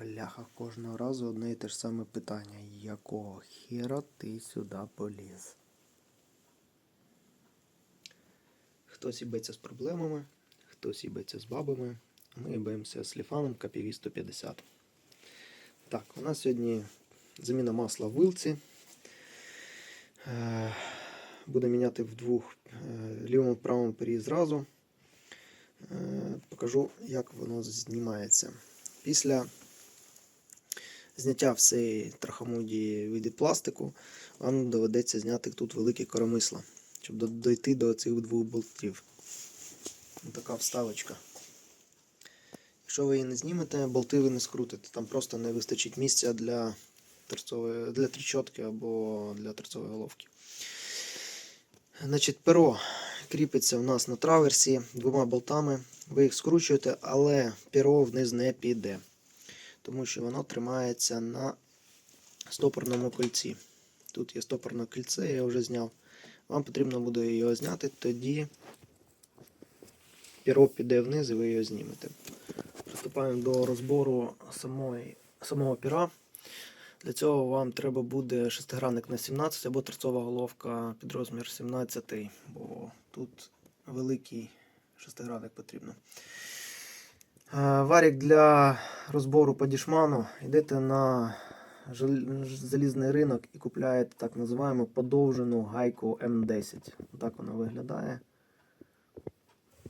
Бляха, кожного разу одне і те ж саме питання. Якого хера ти сюди поліз? Хтось ібеться з проблемами, хтось ібеться з бабами. Ми ібаємося з ліфаном KPV 150. Так, у нас сьогодні заміна масла в вилці. Е, Буде міняти в двох е, лівому правому пері зразу. Е, Покажу, як воно знімається. Після зняття всієї трахамудії від пластику, вам доведеться зняти тут велике коромисло, щоб дойти до цих двох болтів. Ось така вставочка. Якщо ви її не знімете, болти ви не скрутите. Там просто не вистачить місця для торцової, для тріщотки або для торцової головки. Значить, перо кріпиться у нас на траверсі двома болтами. Ви їх скручуєте, але перо вниз не піде, тому що воно тримається на стопорному кольці. Тут є стопорне кільце, я вже зняв. Вам потрібно буде його зняти, тоді перо піде вниз і ви його знімете. Приступаємо до розбору самої, самого пера. Для цього вам треба буде шестигранник на 17 або торцова головка під розмір 17, бо тут великий шестигранник потрібно. Е, Варік для розбору по дішману. Йдете на залізний ринок і купляєте так називаємо подовжену гайку М10. Так вона виглядає.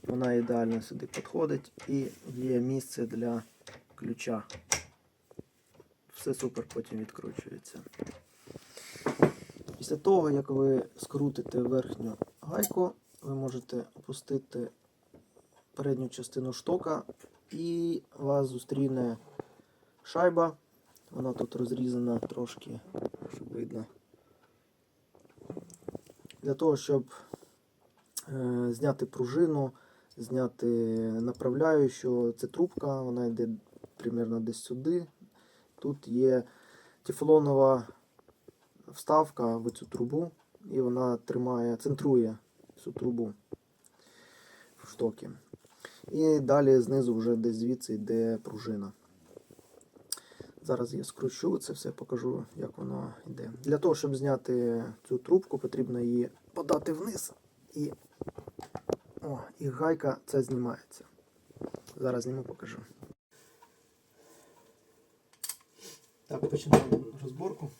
Вона ідеально сюди підходить і є місце для ключа. Все супер потім відкручується. Після того, як ви скрутите верхню гайку, ви можете опустити передню частину штока і вас зустріне шайба. Вона тут розрізана трошки, щоб видно. Для того, щоб е, зняти пружину, зняти направляючу, це трубка, вона йде примерно десь сюди. Тут є тефлонова вставка в цю трубу, і вона тримає, центрує цю трубу в штокі. І далі знизу вже десь звідси йде пружина. Зараз я скручу це все, покажу, як воно йде. Для того, щоб зняти цю трубку, потрібно її подати вниз і, о, і гайка це знімається. Зараз зніму, покажу. Так, починаємо розборку.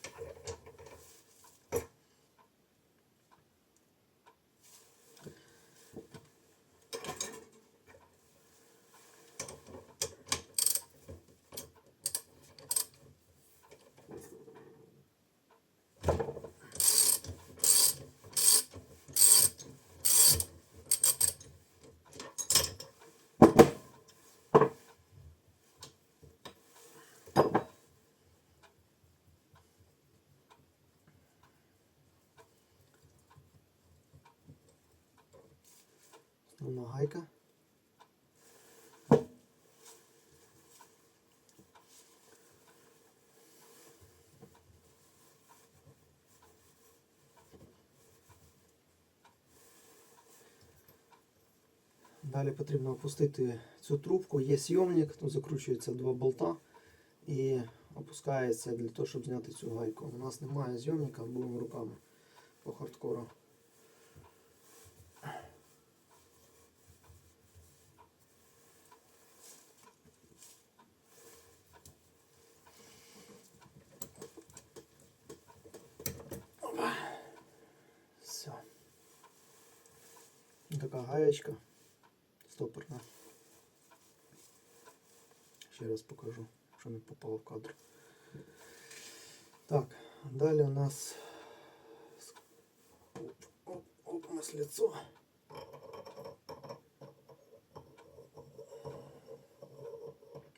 Основна гайка. Далі потрібно опустити цю трубку. Є сйомник, тут закручується два болта і опускається для того, щоб зняти цю гайку. У нас немає зйомника, будемо руками по хардкору. Все. Така гаєчка стопорна. Ще раз покажу, що не попало в кадр. Так, далі у нас оп, оп, маслецо.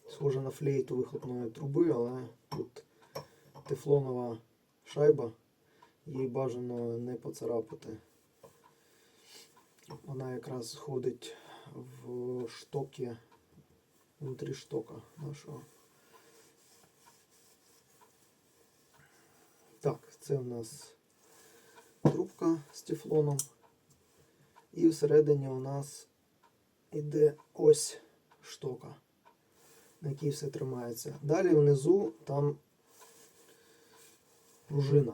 Схоже на флейту вихлопної труби, але тут тефлонова шайба. Її бажано не поцарапати. Вона якраз ходить в штоки внутрі штока нашого. Так, це у нас трубка з тефлоном. І всередині у нас іде ось штока. на якій все тримається. Далі внизу там пружина.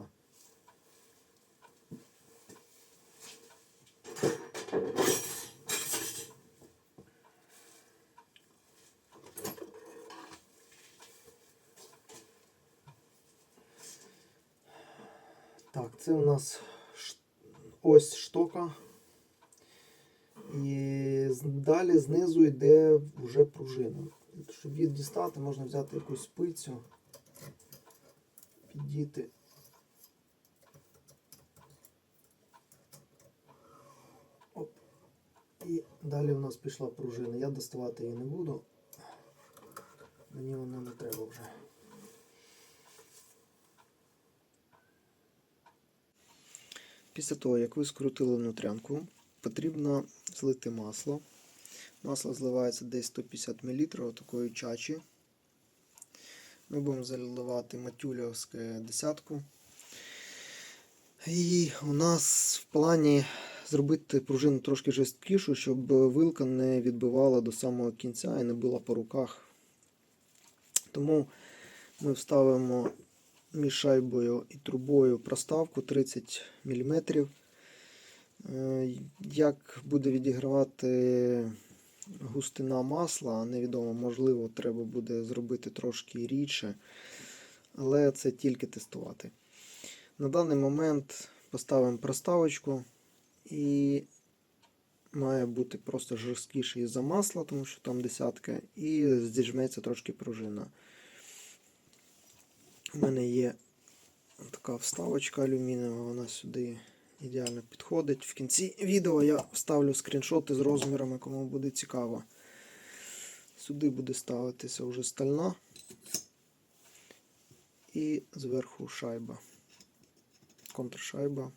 Так, це у нас ось штока. І далі знизу йде вже пружина. Щоб її дістати, можна взяти якусь спицю, підійти. Оп. І далі у нас пішла пружина. Я доставати її не буду. Мені вона не треба вже. Після того, як ви скрутили внутрянку, потрібно злити масло. Масло зливається десь 150 мл такої чачі. Ми будемо заливати матюлівське десятку. І у нас в плані зробити пружину трошки жорсткішу, щоб вилка не відбивала до самого кінця і не била по руках. Тому ми вставимо між шайбою і трубою проставку 30 мм. Е, Як буде відігравати густина масла, невідомо, можливо, треба буде зробити трошки рідше, але це тільки тестувати. На даний момент поставимо проставочку і має бути просто жорсткіше із-за масла, тому що там десятка, і зіжметься трошки пружина. У мене є така вставочка алюмінієва, вона сюди ідеально підходить. В кінці відео я вставлю скріншоти з розмірами, кому буде цікаво. Сюди буде ставитися вже стальна і зверху шайба, контршайба.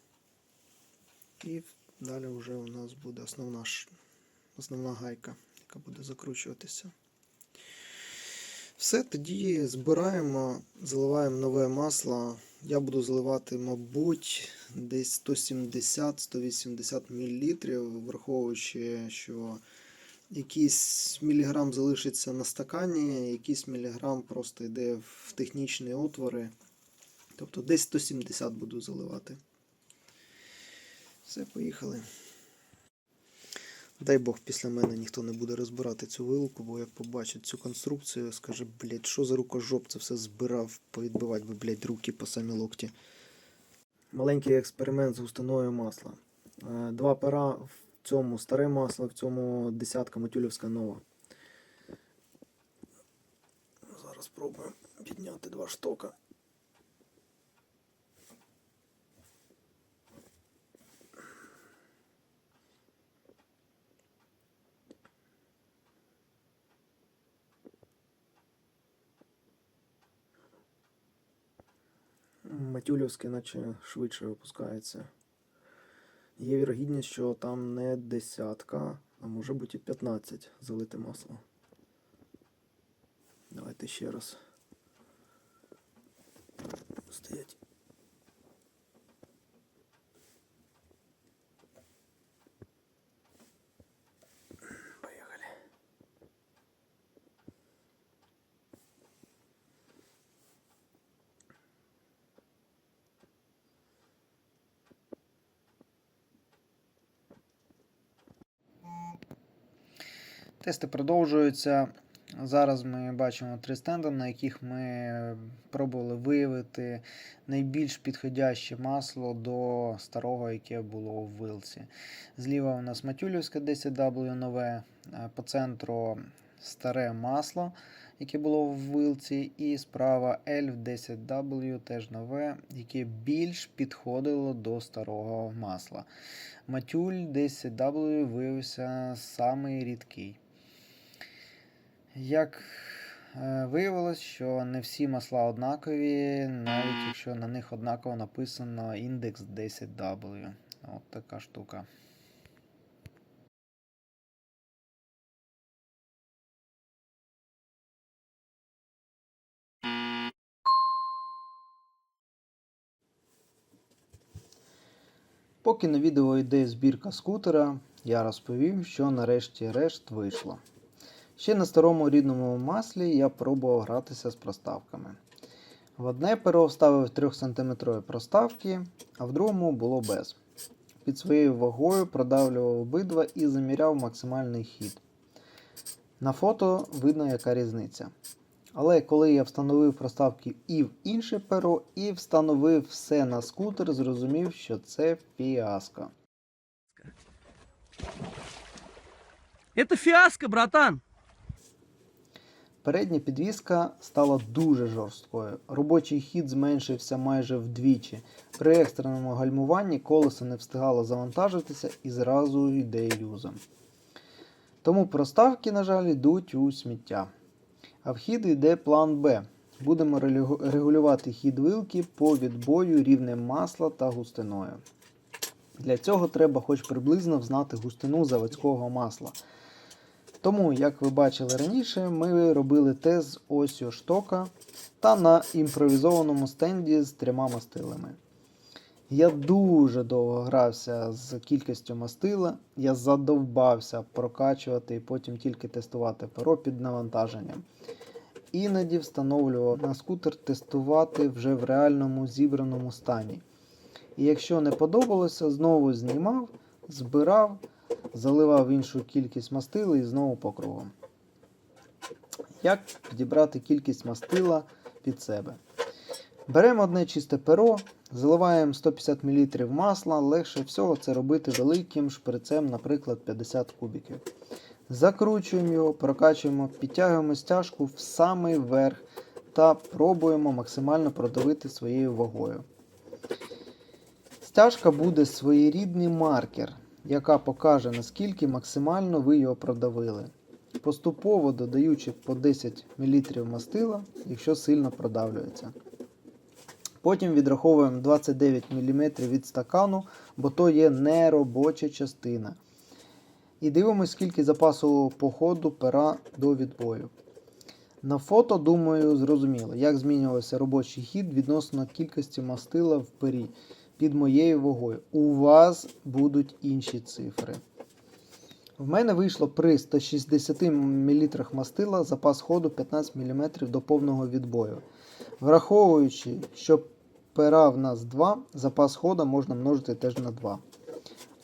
І далі вже у нас буде основна, основна гайка, яка буде закручуватися. Все, тоді збираємо, заливаємо нове масло. Я буду заливати, мабуть, десь 170-180 мл, враховуючи, що якийсь міліграм залишиться на стакані, якийсь міліграм просто йде в технічні отвори. Тобто десь 170 буду заливати. Все, поїхали. Дай Бог, після мене ніхто не буде розбирати цю вилку, бо як побачить цю конструкцію, скаже, блядь, що за рукожоп це все збирав, повідбивати би, блядь, руки по самі локті. Маленький експеримент з густиною масла. Е, Два пера в цьому старе масло, в цьому десятка матюлівська нова. Зараз спробуємо підняти два штока. Матюлівське наче швидше випускається. Є вірогідність, що там не десятка, а може бути і 15 залите масло. Давайте ще раз. Стоять. Тести продовжуються. Зараз ми бачимо три стенди, на яких ми пробували виявити найбільш підходяще масло до старого, яке було в вилці. Зліва у нас Матюлівське 10W нове, е, по центру старе масло, яке було в вилці, і справа Elf 10W теж нове, яке більш підходило до старого масла. Матюль 10W виявився самий рідкий. Як е, виявилось, що не всі масла однакові, навіть якщо на них однаково написано індекс 10W. От така штука. Поки на відео йде збірка скутера, я розповім, що нарешті решт вийшло. Ще на старому рідному маслі я пробував гратися з проставками. В одне перо вставив 3-см проставки, а в другому було без. Під своєю вагою продавлював обидва і заміряв максимальний хід. На фото видно, яка різниця. Але коли я встановив проставки і в інше перо, і встановив все на скутер, зрозумів, що це фіаско. Это фиаско, братан. Передня підвіска стала дуже жорсткою. Робочий хід зменшився майже вдвічі. При екстреному гальмуванні колесо не встигало завантажитися і зразу йде юзом. Тому проставки, на жаль, йдуть у сміття. А в хід йде план Б. Будемо регулювати хід вилки по відбою рівнем масла та густиною. Для цього треба хоч приблизно знати густину заводського масла. Тому, як ви бачили раніше, ми робили тест з осью штока та на імпровізованому стенді з трьома мастилами. Я дуже довго грався з кількістю мастила, я задовбався прокачувати і потім тільки тестувати перо під навантаженням. Іноді встановлював на скутер тестувати вже в реальному зібраному стані. І якщо не подобалося, знову знімав, збирав заливав іншу кількість мастила і знову по. Як підібрати кількість мастила під себе? Беремо одне чисте перо, заливаємо 150 мл масла, легше всього це робити великим шприцем, наприклад, 50 кубіків. Закручуємо його, прокачуємо, підтягуємо стяжку в самий верх та пробуємо максимально продавити своєю вагою. Стяжка буде своєрідний маркер, яка покаже, наскільки максимально ви його продавили. Поступово додаючи по 10 мл мастила, якщо сильно продавлюється. Потім відраховуємо 29 мм від стакану, бо то є неробоча частина. І дивимося, скільки запасу по ходу пера до відбою. На фото, думаю, зрозуміло, як змінювався робочий хід відносно кількості мастила в пері під моєю вагою. У вас будуть інші цифри. В мене вийшло при 160 мл мастила запас ходу 15 мм до повного відбою. Враховуючи, що пера в нас 2, запас ходу можна множити теж на 2.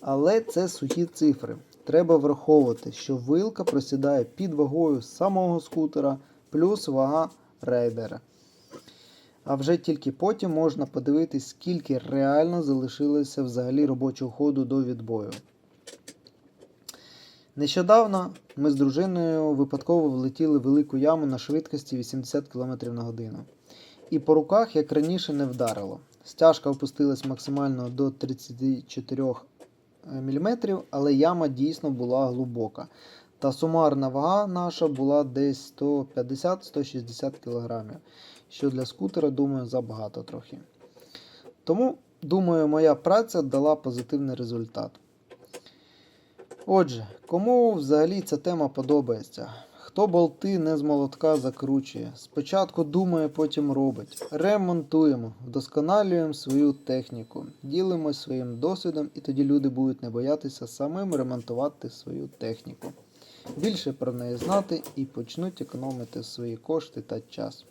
Але це сухі цифри. Треба враховувати, що вилка просідає під вагою самого скутера плюс вага рейдера. А вже тільки потім можна подивитись, скільки реально залишилося взагалі робочого ходу до відбою. Нещодавно ми з дружиною випадково влетіли в велику яму на швидкості 80 км на годину. І по руках, як раніше, не вдарило. Стяжка опустилась максимально до 34 мм, але яма дійсно була глибока. Та сумарна вага наша була десь 150-160 кг, що для скутера, думаю, забагато трохи. Тому, думаю, моя праця дала позитивний результат. Отже, кому взагалі ця тема подобається? Хто болти не з молотка закручує? Спочатку думає, потім робить. Ремонтуємо, вдосконалюємо свою техніку, ділимось своїм досвідом, і тоді люди будуть не боятися самим ремонтувати свою техніку. Більше про неї знати і почнуть економити свої кошти та час.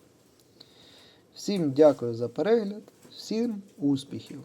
Всім дякую за перегляд, всім успіхів!